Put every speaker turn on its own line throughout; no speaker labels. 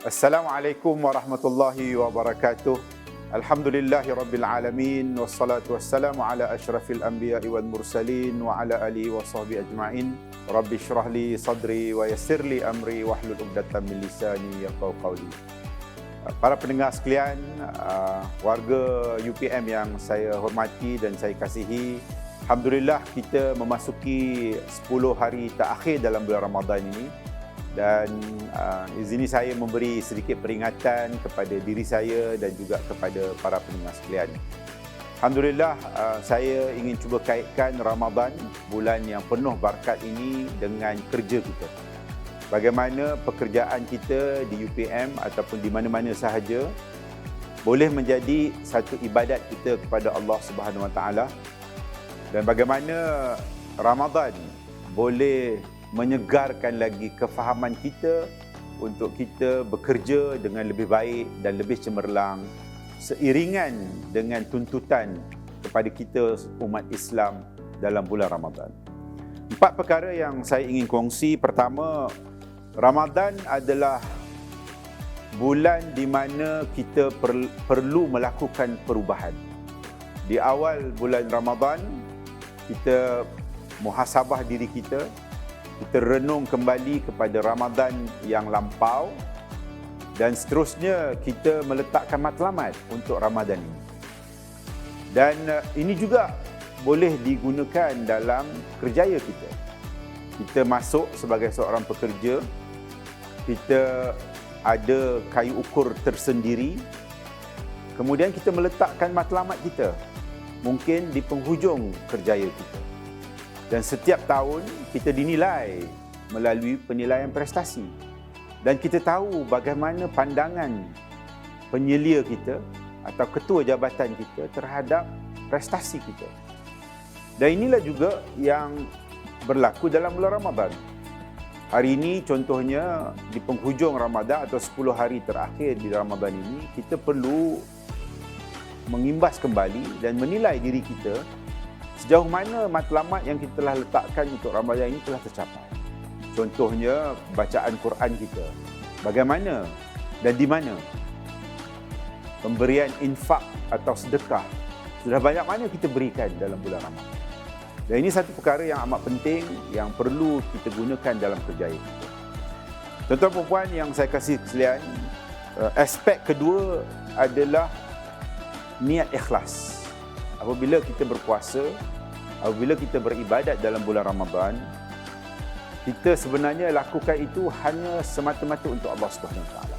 Assalamualaikum warahmatullahi wabarakatuh. Alhamdulillahi rabbil alamin wassalatu wassalamu ala asyrafil anbiya'i wal mursalin wa ala alihi wa sahbihi ajma'in. Rabbi syrah li sadri wa yassir li amri wahlul 'uqdatam min lisani yafqahu qawli. Para pendengar sekalian, uh, warga UPM yang saya hormati dan saya kasihi, alhamdulillah kita memasuki 10 hari terakhir dalam bulan Ramadan ini dan uh, izini saya memberi sedikit peringatan kepada diri saya dan juga kepada para pendengar sekalian. Alhamdulillah uh, saya ingin cuba kaitkan Ramadan bulan yang penuh berkat ini dengan kerja kita. Bagaimana pekerjaan kita di UPM ataupun di mana-mana sahaja boleh menjadi satu ibadat kita kepada Allah Subhanahu Wa Taala dan bagaimana Ramadan boleh menyegarkan lagi kefahaman kita untuk kita bekerja dengan lebih baik dan lebih cemerlang seiringan dengan tuntutan kepada kita umat Islam dalam bulan Ramadan. Empat perkara yang saya ingin kongsi. Pertama, Ramadan adalah bulan di mana kita perlu melakukan perubahan. Di awal bulan Ramadan, kita muhasabah diri kita, kita renung kembali kepada Ramadan yang lampau dan seterusnya kita meletakkan matlamat untuk Ramadan ini. Dan uh, ini juga boleh digunakan dalam kerjaya kita. Kita masuk sebagai seorang pekerja, kita ada kayu ukur tersendiri, kemudian kita meletakkan matlamat kita mungkin di penghujung kerjaya kita. Dan setiap tahun kita dinilai melalui penilaian prestasi. Dan kita tahu bagaimana pandangan penyelia kita atau ketua jabatan kita terhadap prestasi kita. Dan inilah juga yang berlaku dalam bulan Ramadan. Hari ini contohnya di penghujung Ramadan atau 10 hari terakhir di Ramadan ini kita perlu mengimbas kembali dan menilai diri kita sejauh mana matlamat yang kita telah letakkan untuk Ramadan ini telah tercapai. Contohnya bacaan Quran kita. Bagaimana dan di mana pemberian infak atau sedekah sudah banyak mana kita berikan dalam bulan Ramadan. Dan ini satu perkara yang amat penting yang perlu kita gunakan dalam kerjaya kita. Tuan-tuan perempuan yang saya kasih sekalian, eh, aspek kedua adalah niat ikhlas apabila kita berpuasa, apabila kita beribadat dalam bulan Ramadan, kita sebenarnya lakukan itu hanya semata-mata untuk Allah Subhanahu Taala.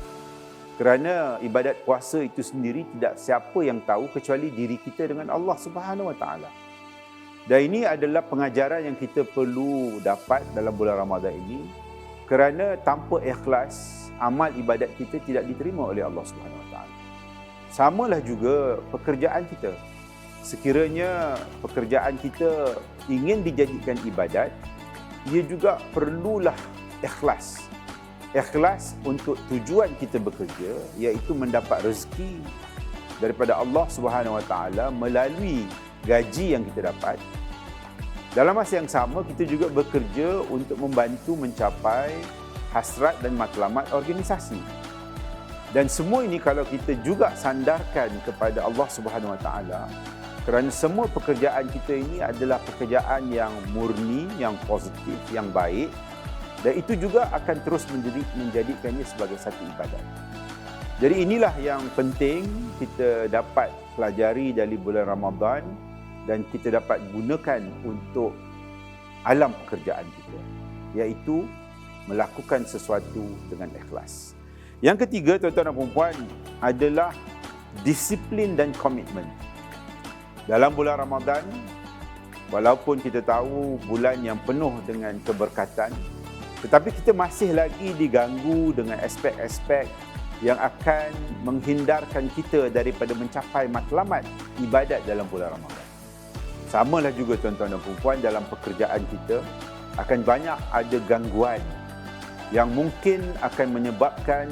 Kerana ibadat puasa itu sendiri tidak siapa yang tahu kecuali diri kita dengan Allah Subhanahu Wa Taala. Dan ini adalah pengajaran yang kita perlu dapat dalam bulan Ramadan ini kerana tanpa ikhlas amal ibadat kita tidak diterima oleh Allah Subhanahu Wa Taala. Samalah juga pekerjaan kita sekiranya pekerjaan kita ingin dijadikan ibadat, ia juga perlulah ikhlas. Ikhlas untuk tujuan kita bekerja iaitu mendapat rezeki daripada Allah Subhanahu Wa Taala melalui gaji yang kita dapat. Dalam masa yang sama kita juga bekerja untuk membantu mencapai hasrat dan matlamat organisasi. Dan semua ini kalau kita juga sandarkan kepada Allah Subhanahu Wa Taala, kerana semua pekerjaan kita ini adalah pekerjaan yang murni, yang positif, yang baik dan itu juga akan terus menjadi menjadikannya sebagai satu ibadat. Jadi inilah yang penting kita dapat pelajari dari bulan Ramadan dan kita dapat gunakan untuk alam pekerjaan kita iaitu melakukan sesuatu dengan ikhlas. Yang ketiga tuan-tuan dan puan adalah disiplin dan komitmen. Dalam bulan Ramadan, walaupun kita tahu bulan yang penuh dengan keberkatan, tetapi kita masih lagi diganggu dengan aspek-aspek yang akan menghindarkan kita daripada mencapai matlamat ibadat dalam bulan Ramadan. Samalah juga tuan-tuan dan puan dalam pekerjaan kita akan banyak ada gangguan yang mungkin akan menyebabkan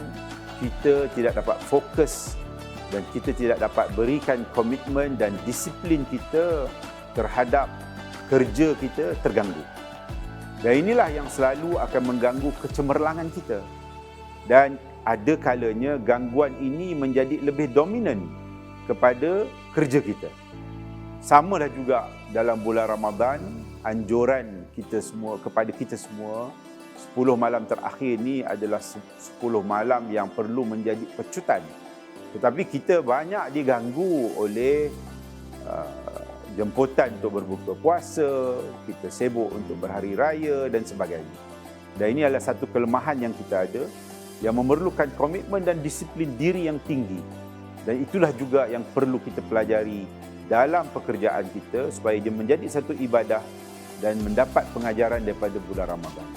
kita tidak dapat fokus dan kita tidak dapat berikan komitmen dan disiplin kita terhadap kerja kita terganggu. Dan inilah yang selalu akan mengganggu kecemerlangan kita. Dan ada kalanya gangguan ini menjadi lebih dominan kepada kerja kita. Sama dah juga dalam bulan Ramadan, anjuran kita semua kepada kita semua 10 malam terakhir ni adalah 10 malam yang perlu menjadi pecutan. Tetapi kita banyak diganggu oleh uh, jemputan untuk berbuka puasa, kita sibuk untuk berhari raya dan sebagainya. Dan ini adalah satu kelemahan yang kita ada yang memerlukan komitmen dan disiplin diri yang tinggi. Dan itulah juga yang perlu kita pelajari dalam pekerjaan kita supaya dia menjadi satu ibadah dan mendapat pengajaran daripada bulan Ramadan.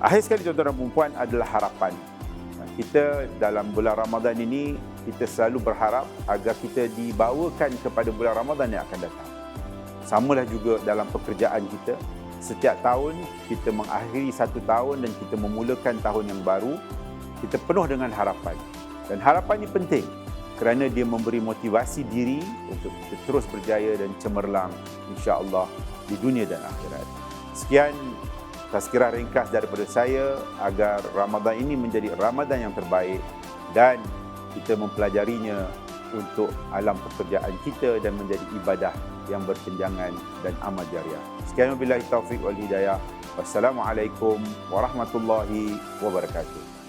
Akhir sekali tuan-tuan dan puan adalah harapan. Kita dalam bulan Ramadan ini kita selalu berharap agar kita dibawakan kepada bulan Ramadan yang akan datang. Samalah juga dalam pekerjaan kita. Setiap tahun kita mengakhiri satu tahun dan kita memulakan tahun yang baru. Kita penuh dengan harapan. Dan harapan ini penting kerana dia memberi motivasi diri untuk kita terus berjaya dan cemerlang insya-Allah di dunia dan akhirat. Sekian tazkirah ringkas daripada saya agar Ramadan ini menjadi Ramadan yang terbaik dan kita mempelajarinya untuk alam pekerjaan kita dan menjadi ibadah yang berkenjangan dan amal jariah. Sekian wabillahi taufik wal hidayah. Wassalamualaikum warahmatullahi wabarakatuh.